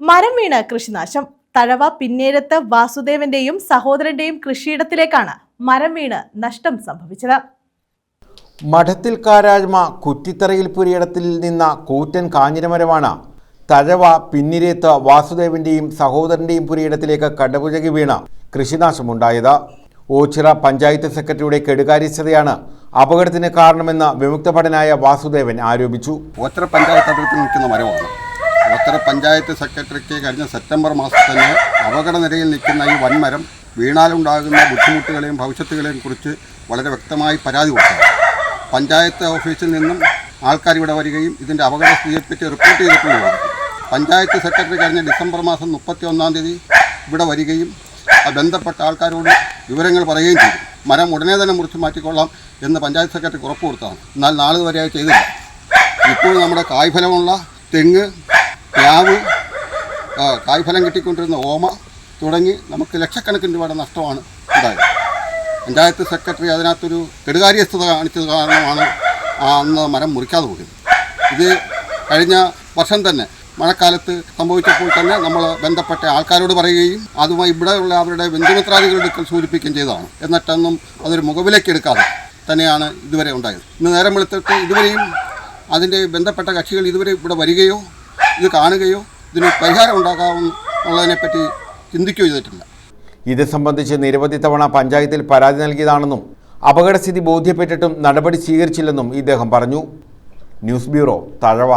മരം വീണ് കൃഷിനാശം. തഴവ പിന്നേരത്ത് വാസുദേവന്റെയും സഹോദരന്റെയും കൃഷിയിടത്തിലേക്കാണ് മരം വീണ് നഷ്ടം സംഭവിച്ചത്. മഠത്തിൽ കാരാഴ്മ കുറ്റിത്തറയിൽ പുരിയിടത്തിൽ നിന്ന കൂറ്റൻ കാഞ്ഞിരമരമാണ് തഴവ പിന്നിരേത്ത് വാസുദേവന്റെയും സഹോദരന്റെയും പുരിയിടത്തിലേക്ക് കടപുഴകി വീണ കൃഷിനാശമുണ്ടായത്. ഓച്ചിറ പഞ്ചായത്ത് സെക്രട്ടറിയുടെ കെടുകാര്യസ്ഥതയാണ് അപകടത്തിന് കാരണമെന്ന് വിമുക്തഭടനായ വാസുദേവൻ ആരോപിച്ചു. ഓച്ചിറ പഞ്ചായത്ത് അതിർത്തി നിൽക്കുന്ന മരമാണ്. ഓച്ചറ പഞ്ചായത്ത് സെക്രട്ടറിക്ക് കഴിഞ്ഞ സെപ്റ്റംബർ മാസത്തിൽ തന്നെ അപകട നിരയിൽ നിൽക്കുന്ന ഈ വൻമരം വീണാലുണ്ടാകുന്ന ബുദ്ധിമുട്ടുകളെയും ഭവിഷ്യത്തുകളെയും കുറിച്ച് വളരെ വ്യക്തമായി പരാതി കൊടുത്തു. പഞ്ചായത്ത് ഓഫീസിൽ നിന്നും ആൾക്കാർ ഇവിടെ വരികയും ഇതിന്റെ അപകടസ്ഥിതിയെപ്പറ്റി റിപ്പോർട്ട് ചെയ്തിട്ടുള്ളതാണ് പഞ്ചായത്ത് സെക്രട്ടറി കഴിഞ്ഞ ഡിസംബർ മാസം മുപ്പത്തി ഒന്നാം തീയതി ഇവിടെ വരികയും ബന്ധപ്പെട്ട ആൾക്കാരോട് വിവരങ്ങൾ പറയുകയും ചെയ്തു. മരം ഉടനെ തന്നെ മുറിച്ച് മാറ്റിക്കൊള്ളാം എന്ന് പഞ്ചായത്ത് സെക്രട്ടറി ഉറപ്പ് കൊടുത്തതാണ് എന്നാൽ നാളെ വരെ അത് ചെയ്തില്ല. ഇപ്പോൾ നമ്മുടെ കായ്ഫലമുള്ള തെങ്ങ് പ്ലാവ് കായ്ഫലം കിട്ടിക്കൊണ്ടിരുന്ന ഓമ തുടങ്ങി നമുക്ക് ലക്ഷക്കണക്കിന് രൂപയുടെ നഷ്ടമാണ് ഉണ്ടായത്. പഞ്ചായത്ത് സെക്രട്ടറി അതിനകത്തൊരു കെടുകാര്യസ്ഥത കാണിച്ചത് കാരണമാണ് അന്ന് മരം മുറിക്കാതെ പോയത്. ഇത് കഴിഞ്ഞ വർഷം തന്നെ മഴക്കാലത്ത് സംഭവിച്ചപ്പോൾ തന്നെ നമ്മൾ ബന്ധപ്പെട്ട ആൾക്കാരോട് പറയുകയും അതുമായി ഇവിടെയുള്ള അവരുടെ ബന്ധുമിത്രാദികളുടെ അടുക്കൽ സൂചിപ്പിക്കുകയും ചെയ്തതാണ്. എന്നിട്ടൊന്നും അതൊരു മുഖവിലേക്ക് എടുക്കാതെ തന്നെയാണ് ഇതുവരെ ഉണ്ടായത്. ഇന്ന് നേരം വെളുത്തിട്ട് ഇതുവരെയും അതിന്റെ ബന്ധപ്പെട്ട കക്ഷികൾ ഇതുവരെ ഇവിടെ വരികയോ ഇത് കാണുകയോ ഇതിന് പരിഹാരം ഉണ്ടാകാവുന്നതിനെപ്പറ്റി ചിന്തിക്കുകയോ ചെയ്തിട്ടില്ല. ഇത് സംബന്ധിച്ച് നിരവധി തവണ പഞ്ചായത്തിൽ പരാതി നൽകിയതാണെന്നും അപകടസ്ഥിതി ബോധ്യപ്പെട്ടിട്ടും നടപടി സ്വീകരിച്ചില്ലെന്നും ഇദ്ദേഹം പറഞ്ഞു. News bureau Thazhava.